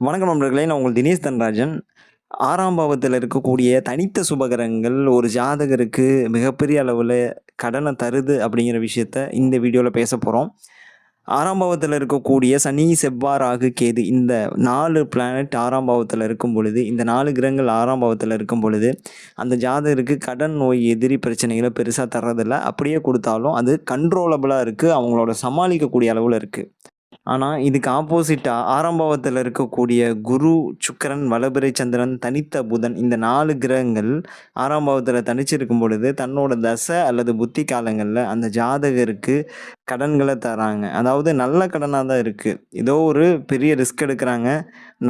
வணக்கம் நண்பர்களே நான் உங்கள் தினேஷ் தன்ராஜன். ஆறாம் பாவத்தில் இருக்கக்கூடிய தனித்த சுபகரங்கள் ஒரு ஜாதகருக்கு மிகப்பெரிய அளவில் கடனை தருது அப்படிங்கிற விஷயத்த இந்த வீடியோவில் பேச போகிறோம் ஆறாம் பாவத்தில் இருக்கக்கூடிய சனி செவ்வாய் ராகு கேது இந்த நாலு பிளானட் ஆறாம் பாவத்தில் இருக்கும் பொழுது இந்த நாலு கிரகங்கள் ஆறாம் பாவத்தில் இருக்கும் பொழுது அந்த ஜாதகருக்கு கடன் நோய் எதிரி பிரச்சனைகளை பெருசாக தர்றதில்ல. அப்படியே கொடுத்தாலும் அது கண்ட்ரோலபிளாக இருக்குது அவங்களோட சமாளிக்கக்கூடிய அளவில் இருக்குது ஆனால் இதுக்கு ஆப்போசிட்டாக ஆரம்பவத்தில் இருக்கக்கூடிய குரு சுக்கிரன் வளபிறை சந்திரன் தனித்த புதன் இந்த நாலு கிரகங்கள் ஆரம்பவத்தில் தனிச்சிருக்கும் பொழுது தன்னோட தசை அல்லது புத்தி காலங்களில் அந்த ஜாதகருக்கு கடன்களை தராங்க. அதாவது நல்ல கடனாக தான் இருக்குது ஏதோ ஒரு பெரிய ரிஸ்க் எடுக்கிறாங்க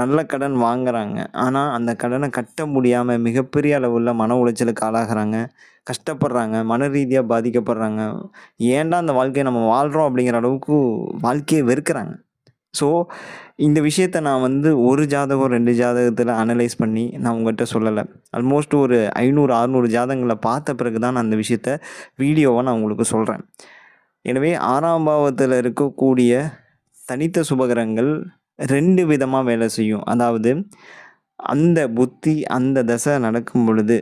நல்ல கடன் வாங்குறாங்க. ஆனால் அந்த கடனை கட்ட முடியாமல் மிகப்பெரிய அளவில் மன உளைச்சலுக்கு ஆளாகிறாங்க. கஷ்டப்படுறாங்க மன ரீதியாக பாதிக்கப்படுறாங்க. ஏன்டா அந்த வாழ்க்கையை நம்ம வாழ்கிறோம் அப்படிங்கிற அளவுக்கு வாழ்க்கையை வெறுக்கிறாங்க. ஸோ இந்த விஷயத்த நான் வந்து ஒரு ஜாதகம் ரெண்டு ஜாதகத்தில் அனலைஸ் பண்ணி நான் உங்கள்கிட்ட சொல்லலை. ஆல்மோஸ்ட் ஒரு ஐநூறு அறுநூறு ஜாதகங்களை பார்த்த பிறகு தான் நான் அந்த விஷயத்த வீடியோவை நான் உங்களுக்கு சொல்கிறேன் எனவே ஆறாம் பாவத்தில் இருக்கக்கூடிய தனித்த சுபகரங்கள் ரெண்டு விதமாக வேலை செய்யும். அதாவது அந்த புத்தி அந்த தசை நடக்கும் பொழுது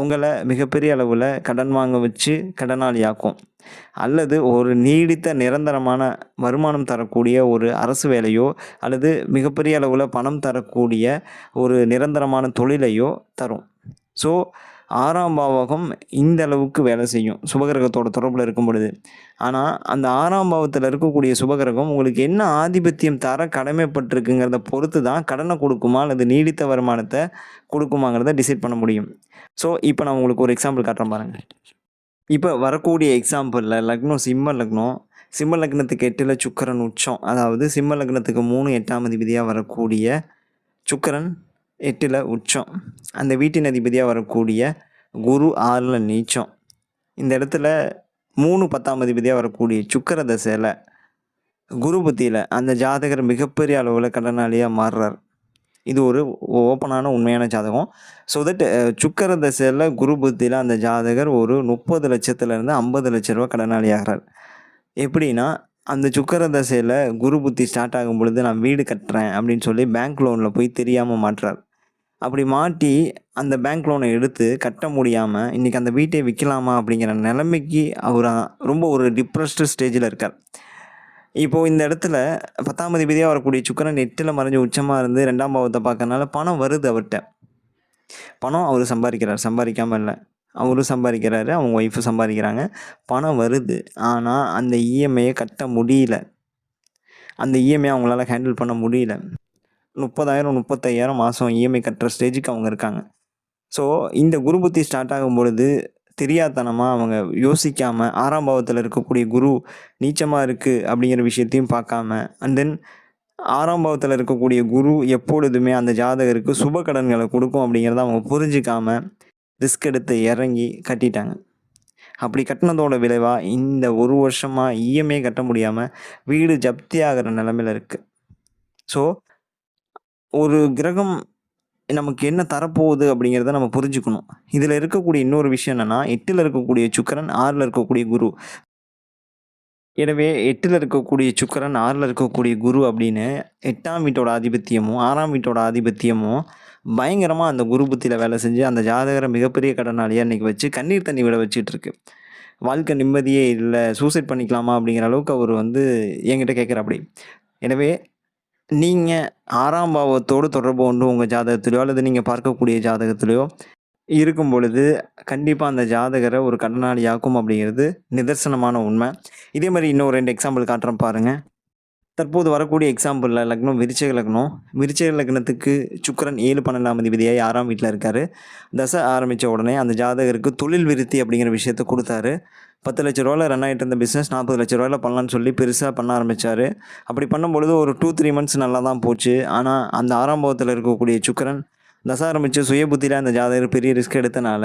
உங்களை மிகப்பெரிய அளவில் கடன் வாங்க வச்சு கடனாளியாக்கும். அல்லது ஒரு நீடித்த நிரந்தரமான வருமானம் தரக்கூடிய ஒரு அரசு வேலையோ அல்லது மிகப்பெரிய அளவில் பணம் தரக்கூடிய ஒரு நிரந்தரமான தொழிலையோ தரும். ஸோ ஆறாம் பாவகம் இந்த அளவுக்கு வேலை செய்யும். சுபகிரகத்தோட தொடர்பில் இருக்கும் பொழுது. ஆனால் அந்த ஆறாம் பாவத்தில் இருக்கக்கூடிய சுபகிரகம் உங்களுக்கு என்ன ஆதிபத்தியம் தர கடமைப்பட்டிருக்குங்கிறத பொறுத்து தான் கடனை கொடுக்குமா அல்லது நீடித்த வருமானத்தை கொடுக்குமாங்கிறத டிசைட் பண்ண முடியும். ஸோ இப்போ நான் உங்களுக்கு ஒரு எக்ஸாம்பிள் காட்டுறேன் பாருங்கள் இப்போ வரக்கூடிய எக்ஸாம்பிளில் லக்னம் சிம்ம லக்னம். சிம்ம லக்னத்துக்கு எட்டில் சுக்கரன் உச்சம். அதாவது சிம்ம லக்னத்துக்கு மூணு எட்டாம் அதிபதியாக வரக்கூடிய சுக்கரன் எட்டில் உச்சம். அந்த வீட்டின் அதிபதியாக வரக்கூடிய குரு ஆறில் நீச்சம். இந்த இடத்துல மூணு பத்தாம் அதிபதியாக வரக்கூடிய சுக்கர தசையில் குரு புத்தியில் அந்த ஜாதகர் மிகப்பெரிய அளவில் கடனாளியாக மாறுறார். இது ஒரு ஓப்பனான உண்மையான ஜாதகம். ஸோ தட் uh, சுக்கர தசையில் குரு புத்தியில் அந்த ஜாதகர் ஒரு முப்பது லட்சத்துலேருந்து ஐம்பது லட்ச ரூபா கடனாளி ஆகிறார் எப்படின்னா அந்த சுக்கர தசையில் குரு புத்தி ஸ்டார்ட் ஆகும் பொழுது நான் வீடு கட்டுறேன் அப்படின்னு சொல்லி பேங்க் லோனில் போய் தெரியாமல் மாட்டுறார். அப்படி மாட்டி அந்த பேங்க் லோனை எடுத்து கட்ட முடியாமல் இன்றைக்கி அந்த வீட்டை விற்கலாமா அப்படிங்கிற நிலைமைக்கு அவர் ரொம்ப ஒரு டிப்ரெஸ்டு ஸ்டேஜில் இருக்கார். இப்போது இந்த இடத்துல பத்தாம் தேதியாக வரக்கூடிய சுக்கரன் எட்டில் மறைஞ்ச உச்சமாக இருந்து ரெண்டாம் பாவத்தை பார்க்கறனால பணம் வருது அவர்கிட்ட பணம் அவர் சம்பாதிக்கிறார். சம்பாதிக்காமல் இல்லை. அவரும் சம்பாதிக்கிறாரு அவங்க ஒய்ஃபும் சம்பாதிக்கிறாங்க. பணம் வருது. ஆனால் அந்த இஎம்ஐயை கட்ட முடியல. அந்த இஎம்ஐ அவங்களால ஹேண்டில் பண்ண முடியல. முப்பதாயிரம் முப்பத்தையாயிரம் மாதம் இஎம்ஐ கட்டுற ஸ்டேஜுக்கு அவங்க இருக்காங்க. ஸோ இந்த குரு புத்தி ஸ்டார்ட் ஆகும் பொழுது தெரியாதனமாக அவங்க யோசிக்காமல் ஆறாம் பாவத்தில் இருக்கக்கூடிய குரு நீச்சமாக இருக்குது அப்படிங்கிற விஷயத்தையும் பார்க்காம அண்ட் தென் ஆறாம் பாவத்தில் இருக்கக்கூடிய குரு எப்பொழுதுமே அந்த ஜாதகருக்கு சுப கடன்களை கொடுக்கும் அப்படிங்கிறத அவங்க புரிஞ்சிக்காமல் ரிஸ்க் எடுத்து இறங்கி கட்டிட்டாங்க. அப்படி கட்டினதோட விளைவாக இந்த ஒரு வருஷமாக இஎம்ஐ கட்ட முடியாமல் வீடு ஜப்தி ஆகிற நிலமையில் இருக்குது ஸோ ஒரு கிரகம் நமக்கு என்ன தரப்போகுது அப்படிங்கிறத நம்ம புரிஞ்சுக்கணும். இதில் இருக்கக்கூடிய இன்னொரு விஷயம் என்னென்னா எட்டில் இருக்கக்கூடிய சுக்கரன் ஆறில் இருக்கக்கூடிய குரு. எனவே எட்டில் இருக்கக்கூடிய சுக்கரன் ஆறில் இருக்கக்கூடிய குரு அப்படின்னு எட்டாம் வீட்டோட ஆதிபத்தியமும் ஆறாம் வீட்டோட ஆதிபத்தியமும் பயங்கரமாக அந்த குரு புத்தியில் வேலை செஞ்சு அந்த ஜாதகரை மிகப்பெரிய கடனாளியாக இன்றைக்கி வச்சு கண்ணீர் தண்ணி விட வச்சுட்ருக்கு வாழ்க்கை நிம்மதியே இல்லை சூசைட் பண்ணிக்கலாமா அப்படிங்கிற அளவுக்கு அவர் வந்து என்கிட்ட கேட்குறாப்படி எனவே நீங்கள் ஆறாம் பாவத்தோடு தொடர்பு கொண்டு உங்கள் ஜாதகத்திலையோ அல்லது நீங்கள் பார்க்கக்கூடிய ஜாதகத்திலையோ இருக்கும் பொழுது கண்டிப்பாக அந்த ஜாதகரை ஒரு கடனாளியாக்கும் அப்படிங்கிறது நிதர்சனமான உண்மை. இதே மாதிரி இன்னும் ரெண்டு எக்ஸாம்பிள் காட்டுறேன் பாருங்கள் தற்போது வரக்கூடிய எக்ஸாம்பிளில் லக்னம் விருச்சக லக்னம் விருச்சக லக்னத்துக்கு சுக்கரன் ஏழு பன்னெண்டாம் அதிபதியாக ஆறாம் வீட்டில் இருக்கார். தசை ஆரம்பித்த உடனே அந்த ஜாதகருக்கு தொழில் விருத்தி அப்படிங்கிற விஷயத்த கொடுத்தாரு. பத்து லட்ச ரூபாயில் ரன் ஆகிட்டு இருந்த பிஸ்னஸ் நாற்பது லட்ச ரூபாயில் பண்ணலான்னு சொல்லி பெருசாக பண்ண ஆரம்பித்தார் அப்படி பண்ணும்பொழுது ஒரு டூ த்ரீ மந்த்ஸ் நல்லா தான் போச்சு. ஆனால் அந்த ஆரம்பத்தில் இருக்கக்கூடிய சுக்கரன் தசை ஆரம்பித்து சுய புத்தியில் அந்த ஜாதகர் பெரிய ரிஸ்க் எடுத்தனால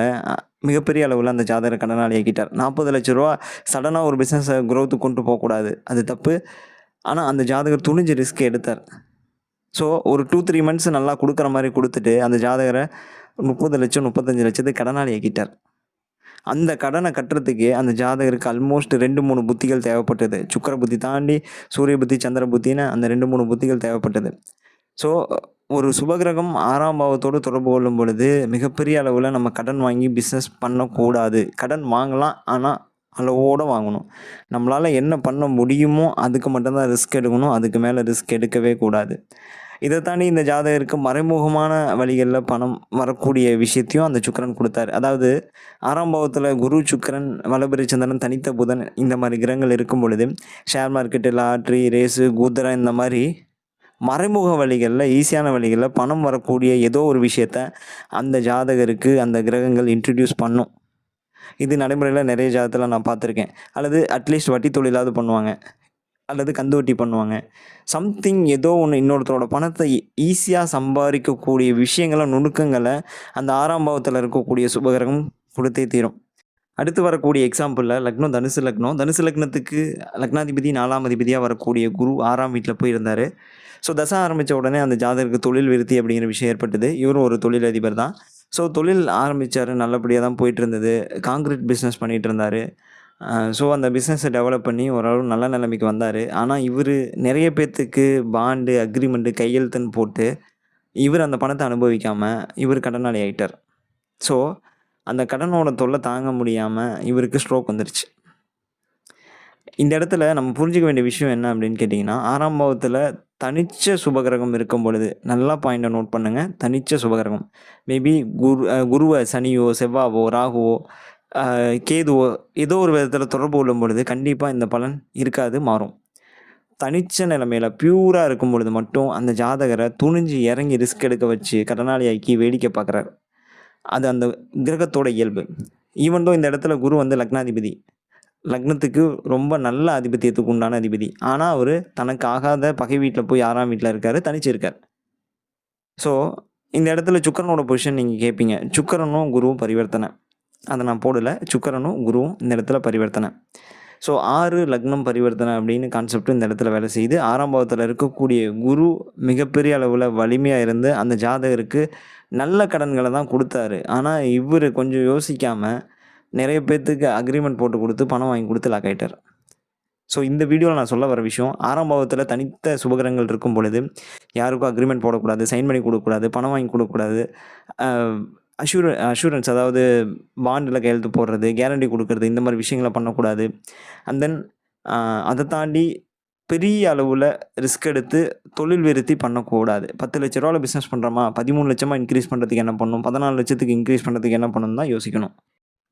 மிகப்பெரிய அளவில் அந்த ஜாதகர் கடனாளி ஆக்கிட்டார் நாற்பது லட்ச ரூபா சடனாக ஒரு பிஸ்னஸை க்ரோத்து கொண்டு போகக்கூடாது. அது தப்பு. ஆனால் அந்த ஜாதகர் துணிஞ்சு ரிஸ்க் எடுத்தார். ஸோ ஒரு டூ த்ரீ மந்த்ஸ் நல்லா கொடுக்குற மாதிரி கொடுத்துட்டு அந்த ஜாதகரை முப்பது லட்சம் முப்பத்தஞ்சு லட்சத்துக்கு கடனாளி ஆக்கிட்டார். அந்த கடனை கட்டுறதுக்கு அந்த ஜாதகருக்கு ஆல்மோஸ்ட் ரெண்டு மூணு புத்திகள் தேவைப்பட்டது. சுக்கர புத்தி தாண்டி சூரிய புத்தி சந்திர புத்தின்னு அந்த ரெண்டு மூணு புத்திகள் தேவைப்பட்டது. ஸோ ஒரு சுபகிரகம் ஆறாம் பாவத்தோடு தொடர்பு கொள்ளும் பொழுது மிகப்பெரிய அளவில் நம்ம கடன் வாங்கி பிஸ்னஸ் பண்ணக்கூடாது. கடன் வாங்கலாம் ஆனால் அளவோடு வாங்கணும். நம்மளால் என்ன பண்ண முடியுமோ அதுக்கு மட்டும்தான் ரிஸ்க் எடுக்கணும். அதுக்கு மேலே ரிஸ்க் எடுக்கவே கூடாது. இதை தாண்டி இந்த ஜாதகருக்கு மறைமுகமான வழிகளில் பணம் வரக்கூடிய விஷயத்தையும் அந்த சுக்கரன் கொடுத்தாரு. அதாவது ஆறாம் பாவத்தில் குரு சுக்கரன் வலபெரி சந்திரன் தனித்த புதன் இந்த மாதிரி கிரகங்கள் இருக்கும் பொழுது ஷேர் மார்க்கெட்டு லாட்ரி ரேஸு குதிரை இந்த மாதிரி மறைமுக வழிகளில் ஈஸியான வழிகளில் பணம் வரக்கூடிய ஏதோ ஒரு விஷயத்த அந்த ஜாதகருக்கு அந்த கிரகங்கள் இன்ட்ரடியூஸ் பண்ணும். இது நடைமுறையில் நிறைய ஜாதகத்தில் நான் பார்த்துருக்கேன். அல்லது அட்லீஸ்ட் வட்டி தொழிலாவது பண்ணுவாங்க. அல்லது கந்து வட்டி பண்ணுவாங்க. சம்திங் ஏதோ ஒன்று இன்னொருத்தரோட பணத்தை ஈஸியாக சம்பாதிக்கக்கூடிய விஷயங்களை நுணுக்கங்களை அந்த ஆறாம் பாவத்தில் இருக்கக்கூடிய சுபகிரகம் கொடுத்தே தீரும். அடுத்து வரக்கூடிய எக்ஸாம்பிளில் லக்னம் தனுசு லக்னம் தனுசு லக்னத்துக்கு லக்னாதிபதி நாலாம் அதிபதியாக வரக்கூடிய குரு ஆறாம் வீட்டில் போயிருந்தார். ஸோ தசை ஆரம்பித்த உடனே அந்த ஜாதகருக்கு தொழில் விருத்தி அப்படிங்கிற விஷயம் ஏற்பட்டது. இவரும் ஒரு தொழிலதிபர் தான். ஸோ தொழில் ஆரம்பித்தார் நல்லபடியாக தான் போயிட்டு இருந்தது காங்கிரீட் பிஸ்னஸ் பண்ணிகிட்டு இருந்தார் ஸோ அந்த பிஸ்னஸை டெவலப் பண்ணி ஓரளவு நல்ல நிலைமைக்கு வந்தார். ஆனால் இவர் நிறைய பேர்த்துக்கு பாண்டு அக்ரிமெண்ட்டு கையெழுத்துன்னு போட்டு இவர் அந்த பணத்தை அனுபவிக்காமல் இவர் கடனாளி ஆகிட்டார் ஸோ அந்த கடனோட தொல்லை தாங்க முடியாமல் இவருக்கு ஸ்ட்ரோக் வந்துருச்சு. இந்த இடத்துல நம்ம புரிஞ்சிக்க வேண்டிய விஷயம் என்ன அப்படின்னு கேட்டிங்கன்னா ஆறாம் பாவத்தில் தனிச்ச சுபகிரகம் இருக்கும் பொழுது நல்லா பாயிண்ட்டை நோட் பண்ணுங்கள் தனிச்ச சுபகிரகம். மேபி குரு குருவை சனியோ செவ்வாவோ ராகுவோ கேதுவோ ஏதோ ஒரு விதத்தில் தொடர்பு கொள்ளும் பொழுது கண்டிப்பாக இந்த பலன் இருக்காது மாறும். தனிச்ச நிலைமையில் பியூராக இருக்கும் பொழுது மட்டும் அந்த ஜாதகரை துணிஞ்சு இறங்கி ரிஸ்க் எடுக்க வச்சு கடனாளியாக்கி வேடிக்கை பார்க்குறாரு அது அந்த கிரகத்தோட இயல்பு. ஈவன் தோ இந்த இடத்துல குரு வந்து லக்னாதிபதி லக்னத்துக்கு ரொம்ப நல்ல அதிபத்தியத்துக்கு உண்டான அதிபதி. ஆனால் அவர் தனக்கு ஆகாத பகை வீட்டில் போய் ஆறாம் வீட்டில் இருக்கார் தனிச்சிருக்கார். ஸோ இந்த இடத்துல சுக்கரனோட பொசிஷன் நீங்கள் கேட்பீங்க சுக்கரனும் குருவும் பரிவர்த்தனை. அதை நான் போடலை. சுக்கரனும் குருவும் இந்த இடத்துல பரிவர்த்தனை. ஸோ ஆறு லக்னம் பரிவர்த்தனை அப்படின்னு கான்செப்ட் இந்த இடத்துல வேலை செய்யுது. ஆறாம் பாவத்தில் இருக்கக்கூடிய குரு மிகப்பெரிய அளவில் வலிமையாக இருந்து அந்த ஜாதகருக்கு நல்ல கடன்களை தான் கொடுத்தாரு. ஆனால் இவர் கொஞ்சம் யோசிக்காமல் நிறைய பேர்த்துக்கு அக்ரிமெண்ட் போட்டு கொடுத்து பணம் வாங்கி கொடுத்து லாக் ஆகிட்டார் ஸோ இந்த வீடியோவில் நான் சொல்ல வர விஷயம் ஆறாம் பாவத்தில் தனித்த சுபகரங்கள் இருக்கும் பொழுது யாருக்கும் அக்ரிமெண்ட் போடக்கூடாது சைன் பண்ணி கொடுக்கக்கூடாது பணம் வாங்கி கொடுக்கக்கூடாது அஷூர அஷூரன்ஸ் அதாவது பாண்டில் கையெழுத்து போடுறது கேரண்டி கொடுக்கறது இந்த மாதிரி விஷயங்களை பண்ணக்கூடாது. அண்ட் தென் அதை தாண்டி பெரிய அளவில் ரிஸ்க் எடுத்து தொழில் விருத்தி பண்ணக்கூடாது. பத்து லட்ச ரூபாவில் பிஸ்னஸ் பண்ணுறோமா பதிமூணு லட்சமாக இன்க்ரீஸ் பண்ணுறதுக்கு என்ன பண்ணணும் பதினாலு லட்சத்துக்கு இன்க்ரீஸ் பண்ணுறதுக்கு என்ன பண்ணணும் தான் யோசிக்கணும்.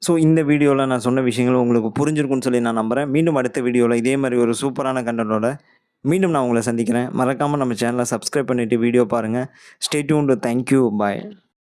ஸோ இந்த வீடியோவில் நான் சொன்ன விஷயங்கள் உங்களுக்கு புரிஞ்சிருக்குன்னு சொல்லி நான் நம்புகிறேன் மீண்டும் அடுத்த வீடியோவில் இதே மாதிரி ஒரு சூப்பரான கண்டனோட மீண்டும் நான் உங்களை சந்திக்கிறேன். மறக்காமல் நம்ம சேனலை சப்ஸ்கிரைப் பண்ணிவிட்டு வீடியோ பாருங்கள் ஸ்டே டியூன் தேங்க்யூ பாய்